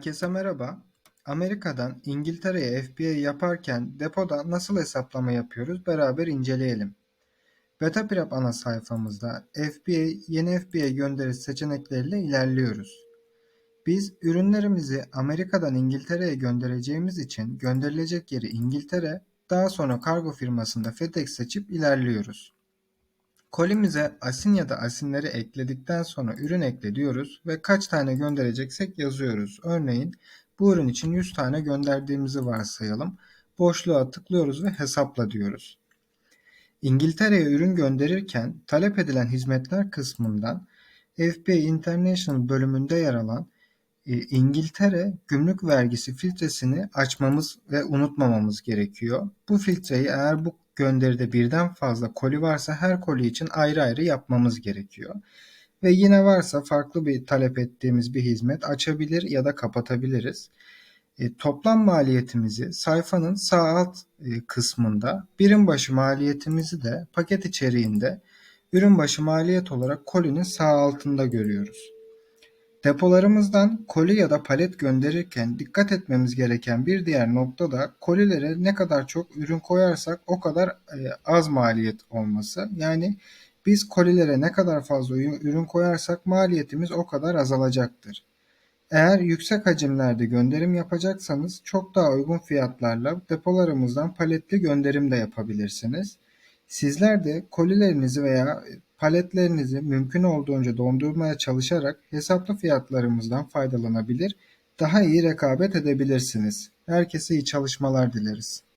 Herkese merhaba. Amerika'dan İngiltere'ye FBA yaparken depoda nasıl hesaplama yapıyoruz beraber inceleyelim. BetaPrep ana sayfamızda FBA, yeni FBA gönderisi seçenekleriyle ilerliyoruz. Biz ürünlerimizi Amerika'dan İngiltere'ye göndereceğimiz için gönderilecek yeri İngiltere, daha sonra kargo firmasında FedEx seçip ilerliyoruz. Kolimize asin ya da asinleri ekledikten sonra ürün ekle diyoruz ve kaç tane göndereceksek yazıyoruz. Örneğin bu ürün için 100 tane gönderdiğimizi varsayalım. Boşluğa tıklıyoruz ve hesapla diyoruz. İngiltere'ye ürün gönderirken talep edilen hizmetler kısmından FBA International bölümünde yer alan e, İngiltere gümrük vergisi filtresini açmamız ve unutmamamız gerekiyor. Bu filtreyi eğer bu gönderide birden fazla koli varsa her koli için ayrı ayrı yapmamız gerekiyor. Ve yine varsa farklı bir talep ettiğimiz bir hizmet açabilir ya da kapatabiliriz. E, toplam maliyetimizi sayfanın sağ alt e, kısmında birim başı maliyetimizi de paket içeriğinde ürün başı maliyet olarak kolinin sağ altında görüyoruz. Depolarımızdan koli ya da palet gönderirken dikkat etmemiz gereken bir diğer nokta da kolilere ne kadar çok ürün koyarsak o kadar e, az maliyet olması. Yani biz kolilere ne kadar fazla ürün koyarsak maliyetimiz o kadar azalacaktır. Eğer yüksek hacimlerde gönderim yapacaksanız çok daha uygun fiyatlarla depolarımızdan paletli gönderim de yapabilirsiniz. Sizler de kolilerinizi veya paletlerinizi mümkün olduğunca dondurmaya çalışarak hesaplı fiyatlarımızdan faydalanabilir, daha iyi rekabet edebilirsiniz. Herkese iyi çalışmalar dileriz.